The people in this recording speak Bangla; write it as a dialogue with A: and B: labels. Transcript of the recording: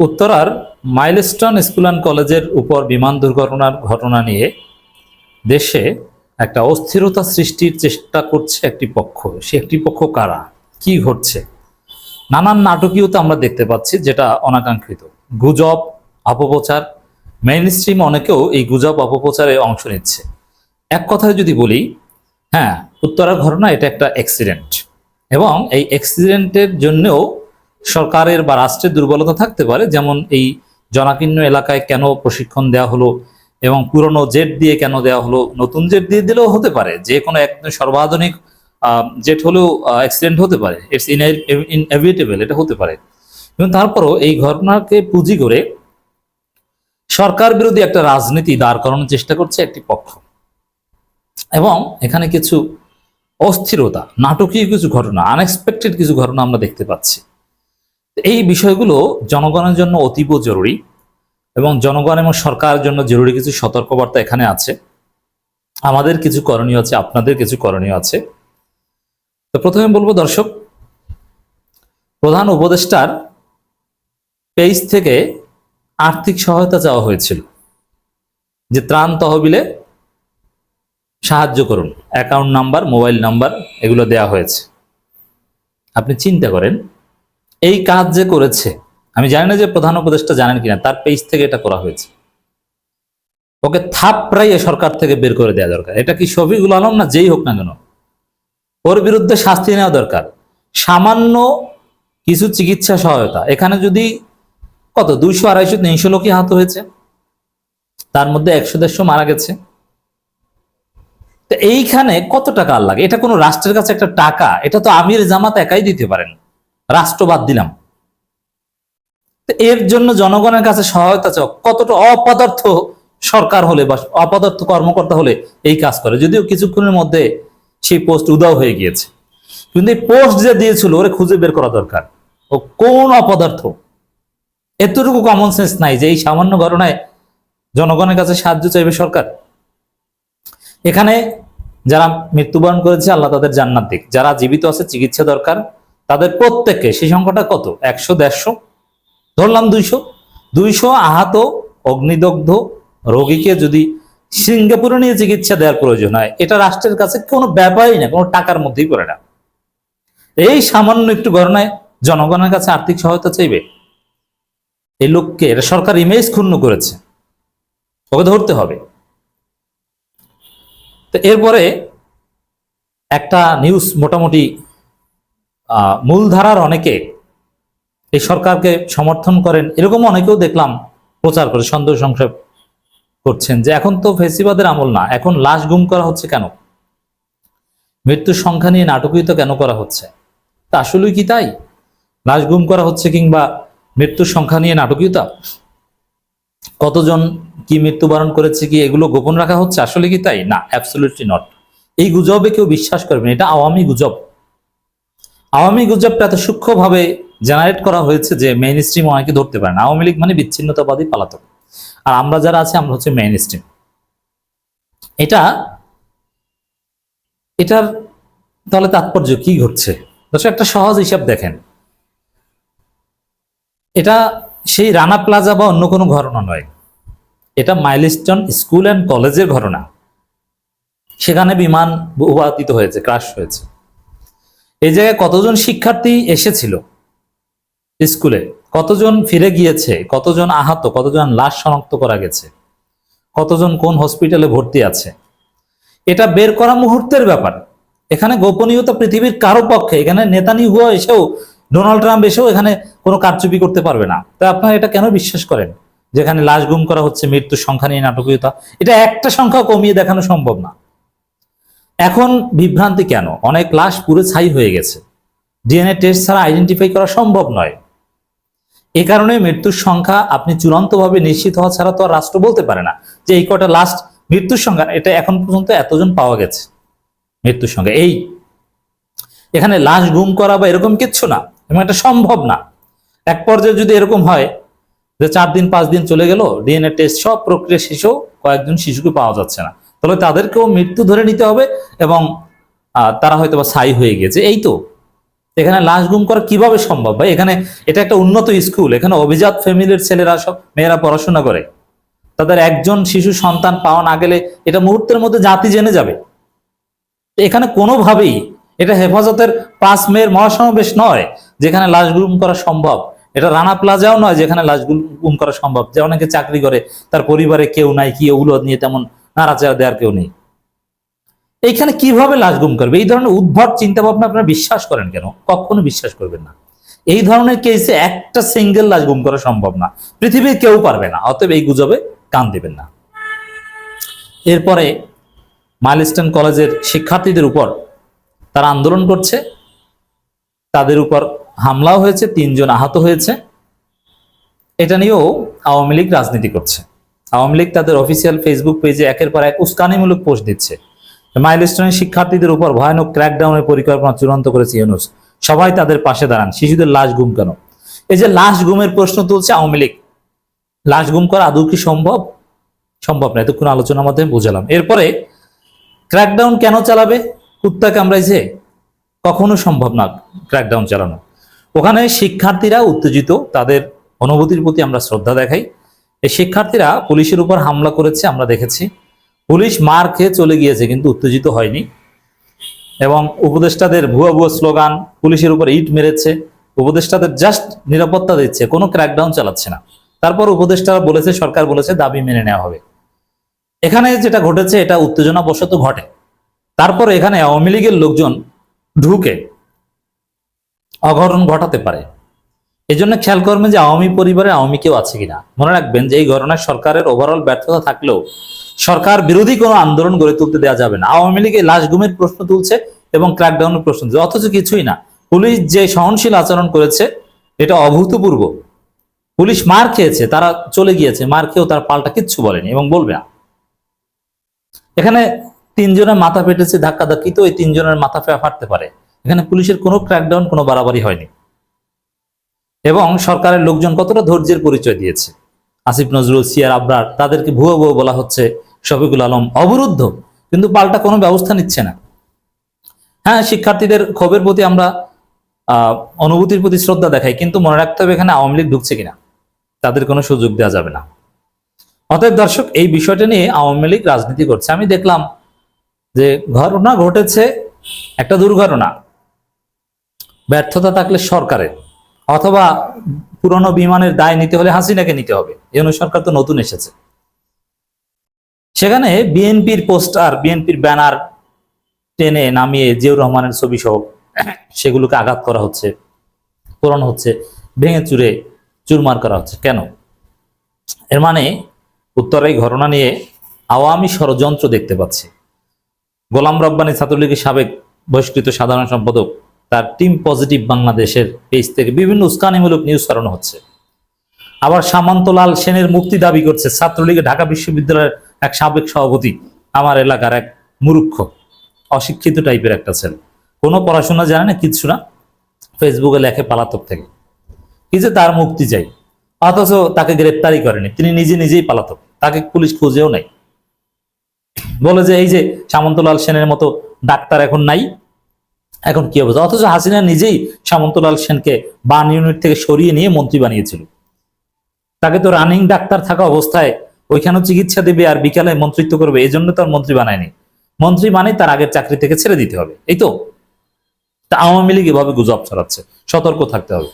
A: উত্তরার মাইলস্টোন স্কুল অ্যান্ড কলেজের উপর বিমান দুর্ঘটনার ঘটনা নিয়ে দেশে একটা অস্থিরতা সৃষ্টির চেষ্টা করছে একটি পক্ষ। সে একটি পক্ষ কারা? কি ঘটছে? নানান নাটকীয়তা আমরা দেখতে পাচ্ছি যেটা অনাকাঙ্ক্ষিত। গুজব, অপপ্রচার মেইন স্ট্রিম অনেকেও এই গুজব, অপপ্রচারে অংশ নিচ্ছে। এক কথায় যদি বলি হ্যাঁ উত্তরার ঘটনা এটা একটা অ্যাক্সিডেন্ট এবং এই অ্যাক্সিডেন্টের জন্যও সরকারের বা রাষ্ট্রের দুর্বলতা থাকতে পারে, যেমন এই জনাকীর্ণ এলাকায় কেন প্রশিক্ষণ দেওয়া হলো এবং পুরনো জেট দিয়ে কেন দেওয়া হলো, নতুন জেট দিয়ে দিলেও হতে পারে, যে কোনো একদম সর্বাধুনিক জেট হলেও অ্যাক্সিডেন্ট হতে পারে ইটস ইনএভিটেবল এটা হতে পারে। এবং তারপরও এই ঘটনাকে পুঁজি করে সরকার বিরোধী একটা রাজনীতি দাঁড় করানোর চেষ্টা করছে একটি পক্ষ। এবং এখানে কিছু অস্থিরতা, নাটকীয় কিছু ঘটনা আনএক্সপেক্টেড কিছু ঘটনা আমরা দেখতে পাচ্ছি। এই বিষয়গুলো জনগণের জন্য অতীব জরুরি এবং জনগণ এবং সরকারের জন্য জরুরি কিছু সতর্কবার্তা এখানে আছে। আমাদের কিছু করণীয় আছে, আপনাদের কিছু করণীয় আছে। তো প্রথমে বলব, দর্শক, প্রধান উপদেষ্টার পেজ থেকে আর্থিক সহায়তা চাওয়া হয়েছিল। যে ত্রাণ তহবিলে সাহায্য করুন। অ্যাকাউন্ট নাম্বার, মোবাইল নাম্বার, এগুলো দেয়া হয়েছে। আপনি চিন্তা করেন এই কাজ যে করেছে, আমি জানি না যে প্রধান উপদেষ্টা জানেন কিনা, তার পেজ থেকে এটা করা হয়েছে। ওকে থাপড়াইয়ে সরকার থেকে বের করে দেওয়া দরকার। এটা কি শফিকুল আলম না যেই হোক না কেন? ওর বিরুদ্ধে শাস্তি নেওয়া দরকার। সামান্য কিছু চিকিৎসা সহায়তা। এখানে যদি কত, দুইশো, আড়াইশো, তিনশো লোকই আহত হয়েছে? তার মধ্যে একশো, দেড়শো মারা গেছে। তো এইখানে কত টাকা লাগে? এটা কোনো রাষ্ট্রের কাছে একটা টাকা, এটা তো আমির জামাত একাই দিতে পারেন। রাষ্ট্র বাদ দিলাম এর জন্য জনগণের কাছে সহায়তা চাও কতটা অপদার্থ সরকার হলে বা অপদার্থ কর্মকর্তা হলে এই কাজ করে। যদিও কিছুক্ষণের মধ্যে সেই পোস্ট উদাও হয়ে গিয়েছে। কিন্তু এই পোস্ট যে দিয়েছিল, ওরে খুঁজে বের করা দরকার। ও কোন অপদার্থ? এতটুকু কমন সেন্স নাই যে এই সামান্য ঘটনায় জনগণের কাছে সাহায্য চাইবে সরকার। এখানে যারা মৃত্যুবরণ করেছে, আল্লাহ তাদের জান্নাত দিক। যারা জীবিত আছে, চিকিৎসা দরকার। তাদের প্রত্যেককে, সেই সংখ্যাটা কত? একশো, দেড়শো? ধরলাম দুইশো। দুইশো আহত অগ্নিদগ্ধ রোগীকে যদি সিঙ্গাপুরে নিয়ে চিকিৎসা দেওয়ার প্রয়োজন হয়, এটা রাষ্ট্রের কাছে কোনো ব্যাপারই না, কোনো টাকার মধ্যেই পড়ে না। এই সামান্য একটু ঘটনায় জনগণের কাছে আর্থিক সহায়তা চাইবে? এই লোককে, এটা সরকার ইমেজ ক্ষুণ্ণ করেছে। ওকে ধরতে হবে। তো এরপরে একটা নিউজ মোটামুটি মূলধারার অনেকে এই সরকারকে সমর্থন করেন। এরকম অনেকেও দেখলাম প্রচার করে, সন্দেহ সংক্ষেপ করছেন যে এখন তো ফেসিবাদের আমল না, এখন লাশ গুম করা হচ্ছে কেন? মৃত্যুর সংখ্যা নিয়ে নাটকীয়তা কেন করা হচ্ছে? তা আসলেই কি তাই? লাশ গুম করা হচ্ছে কিংবা মৃত্যুর সংখ্যা নিয়ে নাটকীয়তা? কতজন কি মৃত্যুবরণ করেছে কি এগুলো গোপন রাখা হচ্ছে? আসলে কি তাই? না অ্যাবসলিউটলি নট এই গুজবে কেউ বিশ্বাস করবেন এটা আওয়ামী গুজব। আওয়ামী গুজবটা এত সূক্ষ্মভাবে জেনারেট করা হয়েছে যে মেইন স্ট্রিম অনেকে ধরতে পারে না। আওয়ামী লীগ মানে বিচ্ছিন্নতাবাদী পালাতক। আর আমরা যারা আছি, আমরা হচ্ছে মেইন স্ট্রিম এটা, এটার তাহলে তাৎপর্য কি ঘটছে? দর্শক, একটা সহজ হিসাব দেখেন। এটা সেই রানা প্লাজা বা অন্য কোনো ঘটনা নয়। এটা মাইলস্টোন স্কুল অ্যান্ড কলেজের ঘটনা সেখানে বিমান ভূপাতিত হয়েছে ক্রাশ হয়েছে। এই জায়গায় কতজন শিক্ষার্থী এসেছিল? স্কুলে কতজন ফিরে গিয়েছে? কতজন আহত? কতজন লাশ শনাক্ত করা গেছে? কতজন কোন হসপিটালে ভর্তি আছে? এটা বের করা মুহূর্তের ব্যাপার। এখানে গোপনীয়তা পৃথিবীর কারও পক্ষে। এখানে নেতানি হুয়া এসেও, ডোনাল্ড ট্রাম্প এসেও এখানে কোনো কারচুপি করতে পারবে না। তা আপনারা এটা কেন বিশ্বাস করেন? যেখানে লাশ গুম করা হচ্ছে, মৃত্যুর সংখ্যা নিয়ে নাটকীয়তা। এটা একটা সংখ্যা কমিয়ে দেখানো সম্ভব না। এখন বিভ্রান্তি কেন? অনেক লাশ পুরো ছাই হয়ে গেছে। ডিএনএ টেস্ট ছাড়া আইডেন্টিফাই করা সম্ভব নয়। এ কারণে মৃত্যুর সংখ্যা আপনি চূড়ান্তভাবে নিশ্চিত হওয়া ছাড়া তো আর রাষ্ট্র বলতে পারে না যে এই কটা লাস্ট মৃত্যুর সংখ্যা, এটা এখন পর্যন্ত এতজন পাওয়া গেছে মৃত্যুর সংখ্যা। এই এখানে লাশ গুম করা বা এরকম কিচ্ছু না, এবং এটা সম্ভব না। এক পর্যায়ে যদি এরকম হয় যে চার দিন, পাঁচ দিন চলে গেল, ডিএনএ টেস্ট সব প্রক্রিয়া শিশু কয়েকজন শিশুকে পাওয়া যাচ্ছে না। তাহলে তাদেরকেও মৃত্যু ধরে নিতে হবে এবং তারা হয়তো বা ছাই হয়ে গেছে এই তো, এখানে লাশ গুম করা কীভাবে সম্ভব? ভাই, এখানে এটা একটা উন্নত স্কুল, এখানে অভিজাত ফ্যামিলির ছেলেরা সব, মেয়েরা পড়াশোনা করে। তাদের একজন শিশু সন্তান পাওয়া না গেলে এটা মুহূর্তের মধ্যে জাতি জেনে যাবে। এখানে কোনোভাবেই এটা হেফাজতের পাঁচ মেয়ের মহাসমাবেশ নয়, যেখানে লাশ গুম করা সম্ভব। এটা রানা প্লাজাও নয়, যেখানে লাশ গুম করা সম্ভব। যে অনেকে চাকরি করে, তার পরিবারে কেউ নাই, কি ওগুলো নিয়ে তেমন নাড়াচাড়া দেওয়ার কেউ নেই। এইখানে কীভাবে লাশ গুম করবে? এই ধরনের উদ্ভট চিন্তা ভাবনা আপনারা বিশ্বাস করেন কেন? কখনো বিশ্বাস করবেন না। এই ধরনের কেসে একটা সিঙ্গেল লাশ গুম করা সম্ভব না। পৃথিবীর কেউ পারবে না, অতএব এই গুজবে কান দিবেন না। এরপরে মাইলস্টোন কলেজের শিক্ষার্থীদের উপর তারা আন্দোলন করছে। তাদের উপর হামলাও হয়েছে, তিনজন আহত হয়েছে। এটা নিয়েও আওয়ামী লীগ রাজনীতি করছে। আওয়ামী লীগ তাদের অফিসিয়াল ফেসবুক পেজে একের পর এক উস্কানিমূলক পোস্ট দিচ্ছে। মাইলস্টোনের শিক্ষার্থীদের উপর ভয়ানক ক্র্যাকডাউনের পরিকল্পনা চূড়ান্ত করেছে ইউনুস। সবাই তাদের পাশে দাঁড়ান, শিশুদের লাশ গুম কেন? এই যে লাশ গুমের প্রশ্ন তুলছে আওয়ামী লীগ, লাশ গুম করা আদৌ কি সম্ভব? সম্ভব না, এতক্ষণ আলোচনার মাধ্যমে বুঝালাম। এরপরে ক্র্যাকডাউন কেন চালাবে? কুত্তা কামড়াইছে? কখনো সম্ভব না ক্র্যাকডাউন চালানো। ওখানে শিক্ষার্থীরা উত্তেজিত, তাদের অনুভূতির প্রতি আমরা শ্রদ্ধা দেখাই। এই শিক্ষার্থীরা পুলিশের উপর হামলা করেছে, আমরা দেখেছি। পুলিশ মার খেয়ে চলে গিয়েছে, কিন্তু উত্তেজিত হয়নি। এবং উপদেষ্টাদের ভুয়া ভুয়া স্লোগান, পুলিশের উপর ইট মেরেছে। উপদেষ্টাদের জাস্ট নিরাপত্তা দিচ্ছে, কোনো ক্র্যাকডাউন চালাচ্ছে না। তারপর উপদেষ্টারা বলেছে, সরকার বলেছে, দাবি মেনে নেওয়া হবে। এখানে যেটা ঘটেছে, এটা উত্তেজনা বশত ঘটে। তারপর এখানে আওয়ামী লীগের লোকজন ঢুকে অঘটন ঘটাতে পারে। এই জন্য খেয়াল করবেন যে আওয়ামী পরিবারে আওয়ামী কেউ আছে কিনা। মনে রাখবেন যে এই ঘটনায় সরকারের ওভারঅল ব্যর্থতা থাকলেও সরকার বিরোধী কোনো আন্দোলন গড়ে তুলতে দেওয়া যাবে না। আওয়ামী লীগ লাশ গুমের প্রশ্ন তুলছে এবং ক্র্যাকডাউনের প্রশ্ন তুলছে, অথচ কিছুই না। পুলিশ যে সহনশীল আচরণ করেছে, এটা অভূতপূর্ব। পুলিশ মার খেয়েছে, তারা চলে গিয়েছে, মার খেয়েও তার পাল্টা কিচ্ছু বলেনি এবং বলবে না। এখানে তিনজনের মাথা ফেটেছে ধাক্কা ধাক্কি তো এই তিনজনের মাথা ফাটতে পারে। এখানে পুলিশের কোনো ক্র্যাকডাউন কোনো বাড়াবাড়ি হয়নি। এবং সরকারের লোকজন কতটা ধৈর্যের পরিচয় দিয়েছে? আসিফ নজরুল, সিয়ার আবরার, তাদেরকে ভুয়ো ভুয়ো বলা হচ্ছে শফিকুল আলম অবরুদ্ধ, কিন্তু পাল্টা কোনো ব্যবস্থা নিচ্ছে না। হ্যাঁ শিক্ষার্থীদের ক্ষোভের প্রতি আমরা অনুভূতির প্রতি শ্রদ্ধা দেখাই, কিন্তু মনে রাখতে হবে এখানে আওয়ামী লীগ ঢুকছে কিনা? তাদের কোনো সুযোগ দেওয়া যাবে না। অতএব দর্শক, এই বিষয়টা নিয়ে আওয়ামী লীগ রাজনীতি করছে। আমি দেখলাম যে ঘটনা ঘটেছে একটা দুর্ঘটনা। ব্যর্থতা থাকলে সরকারের। অথবা পুরনো বিমানের দায় নিতে হলে হাসিনাকে নিতে হবে। এই সরকার তো নতুন এসেছে। সেখানে বিএনপির পোস্টার, বিএনপির ব্যানার টেনে নামিয়ে জিয়াউর রহমানের ছবি সহ সেগুলোকে আঘাত করা হচ্ছে, পোড়ানো হচ্ছে, ভেঙে চুরে চুরমার করা হচ্ছে। কেন? এর মানে উত্তর এই ঘটনা নিয়ে আওয়ামী ষড়যন্ত্র দেখতে পাচ্ছি। গোলাম রব্বানী ছাত্রলীগের সাবেক বহিষ্কৃত সাধারণ সম্পাদক তার টিম পজিটিভ বাংলাদেশের পেজ থেকে বিভিন্ন উস্কানিমূলক নিউজ করানো হচ্ছে। আবার সামন্তলাল সেনের মুক্তি দাবি করছে ছাত্রলীগের ঢাকা বিশ্ববিদ্যালয়ের এক সাবেক সভাপতি, আমার এলাকার এক মুরুক্ষ, অশিক্ষিত টাইপের একটা ছেলে। কোনো পড়াশোনা জানে না, কিচ্ছু না। ফেসবুকে লেখে পালাতক থেকে। কি যে তার মুক্তি চাই? অথচ তাকে গ্রেপ্তারই করেনি। তিনি নিজে নিজেই পালাতক। তাকে পুলিশ খুঁজেও নাই। বলে যে, এই যে সামন্তলাল সেনের মতো ডাক্তার এখন নাই এখন কি অবস্থা? অথচ হাসিনা নিজেই সামন্তলাল সেনকে বান ইউনিট থেকে সরিয়ে নিয়ে মন্ত্রী বানিয়েছিল। তাকে তো রানিং ডাক্তার থাকা অবস্থায় ওইখানেও চিকিৎসা দেবে আর বিকালে মন্ত্রিত্ব করবে এই জন্য তার মন্ত্রী বানায়নি। মন্ত্রী মানে তার আগের চাকরি থেকে ছেড়ে দিতে হবে, এই তো? তা আওয়ামী লীগ এভাবে গুজব ছড়াচ্ছে, সতর্ক থাকতে হবে।